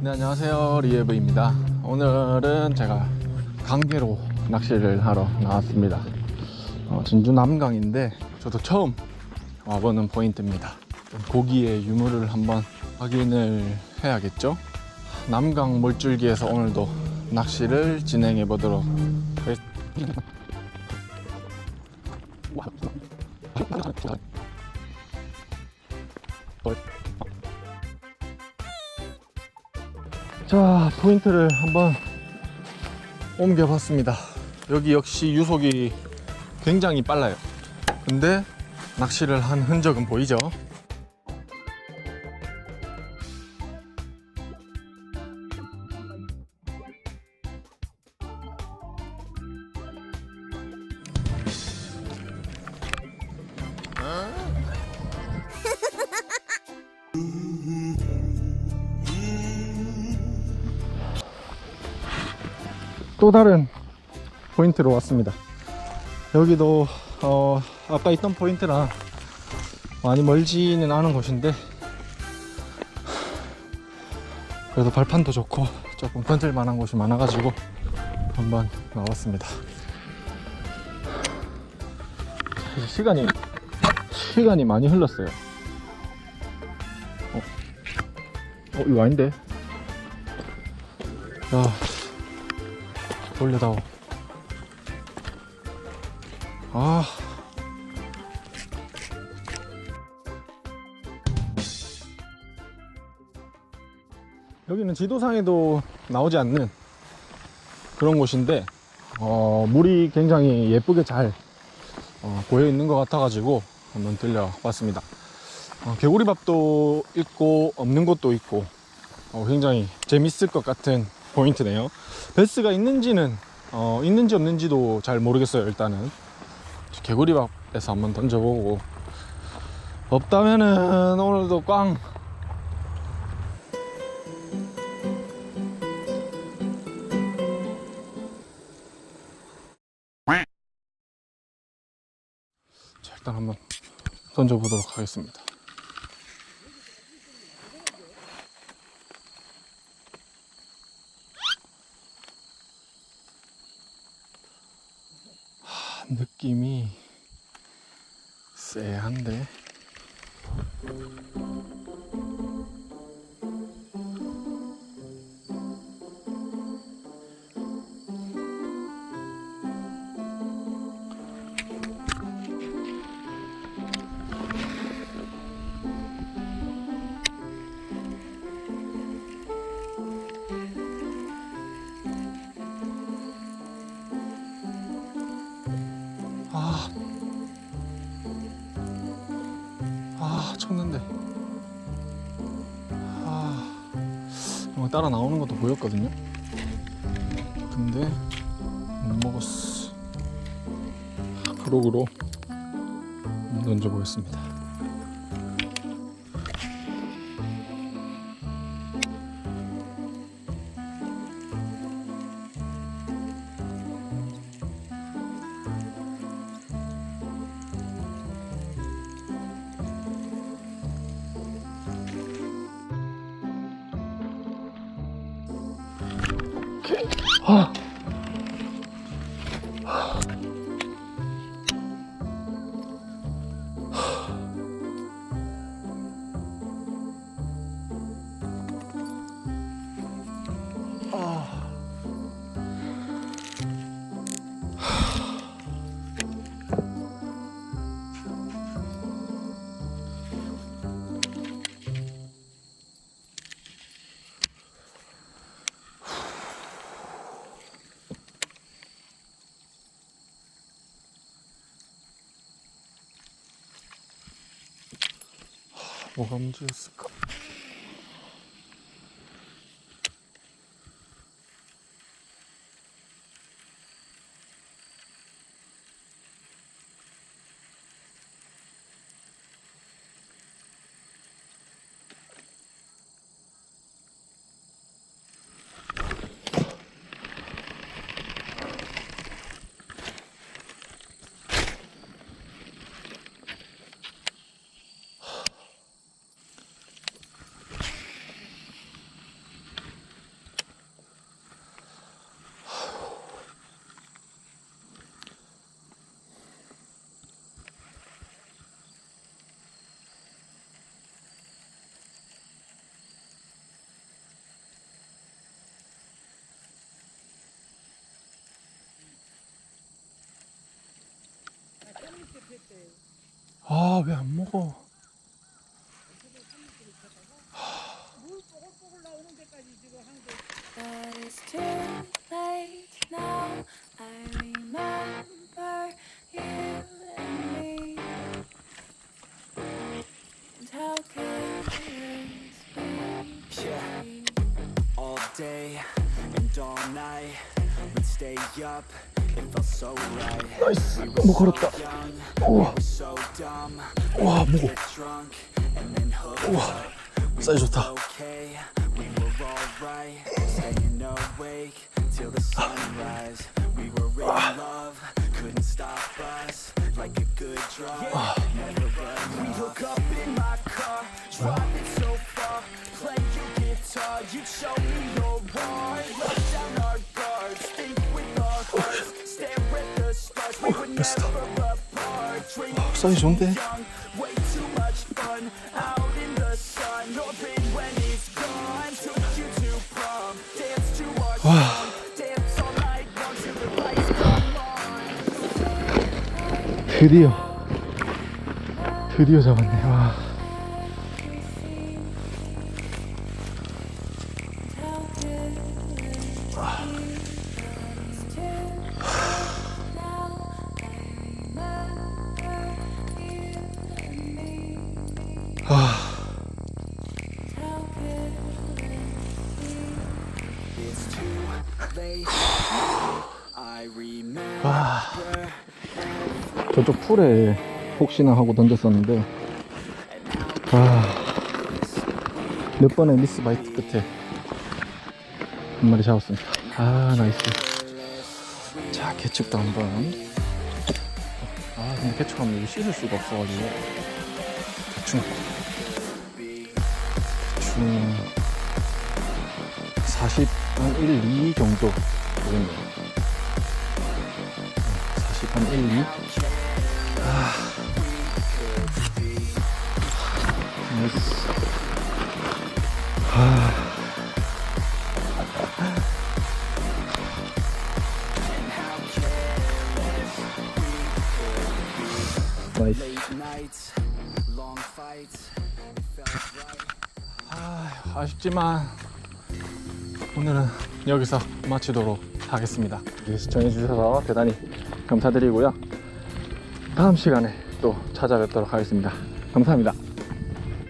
네 안녕하세요. 리에브입니다. 오늘은 제가 강계로 낚시를 하러 나왔습니다. 어, 진주 남강인데 저도 처음 와보는 포인트입니다. 고기의 유무를 한번 확인을 해야겠죠? 남강 몰줄기에서 오늘도 낚시를 진행해 보도록 하겠습니다 자 포인트를 한번 옮겨 봤습니다. 여기 역시 유속이 굉장히 빨라요. 근데 낚시를 한 흔적은 보이죠 또 다른 포인트로 왔습니다. 여기도 어, 아까 있던 포인트랑 많이 멀지는 않은 곳인데 그래도 발판도 좋고 조금 던질 만한 곳이 많아가지고 한번 나왔습니다. 시간이 시간이 많이 흘렀어요. 어, 어 이거 아닌데? 야. 돌려다오. 아. 여기는 지도상에도 나오지 않는 그런 곳인데 어, 물이 굉장히 예쁘게 잘 어, 고여 있는 것 같아 가지고 한번 들려봤습니다. 어, 개구리밥도 있고 없는 곳도 있고 어, 굉장히 재밌을 것 같은 포인트네요. 베스가 있는지는 어, 있는지 없는지도 잘 모르겠어요 일단은. 개구리밥에서 한번 던져보고. 없다면은 오늘도 꽝! 자, 일단 한번 던져보도록 하겠습니다 느낌이 쎄한데 뭔가 따라 나오는 것도 보였거든요. 근데 못 먹었어. 그러고로 던져보겠습니다. 아. 뭐가 문제였을까? 아, 왜 안 먹어? But it's too late now. I remember you and me. And how careless we Yeah. be. all day and all night. We'd stay up, 나이스. 뭐 걸었다. 우와. 우와, hook 우와. 사이즈 좋다. Okay, we lights come on. 드디어. 드디어 잡았네. 와. 와. 저쪽 풀에 혹시나 하고 던졌었는데, 아, 몇 번의 미스 바이트 끝에 한 마리 잡았습니다. 아, 나이스. 자, 개축도 한 번. 아, 근데 개축하면 여기 씻을 수가 없어가지고. 대충. 대충. 40, 한 1, 2 정도 되겠네요. 40, 한 1, 2. 아. 나이스. 아. 나이스. 아, 아쉽지만 오늘은 여기서 마치도록 하겠습니다. 시청해주셔서 대단히 감사드리고요. 다음 시간에 또 찾아뵙도록 하겠습니다. 감사합니다.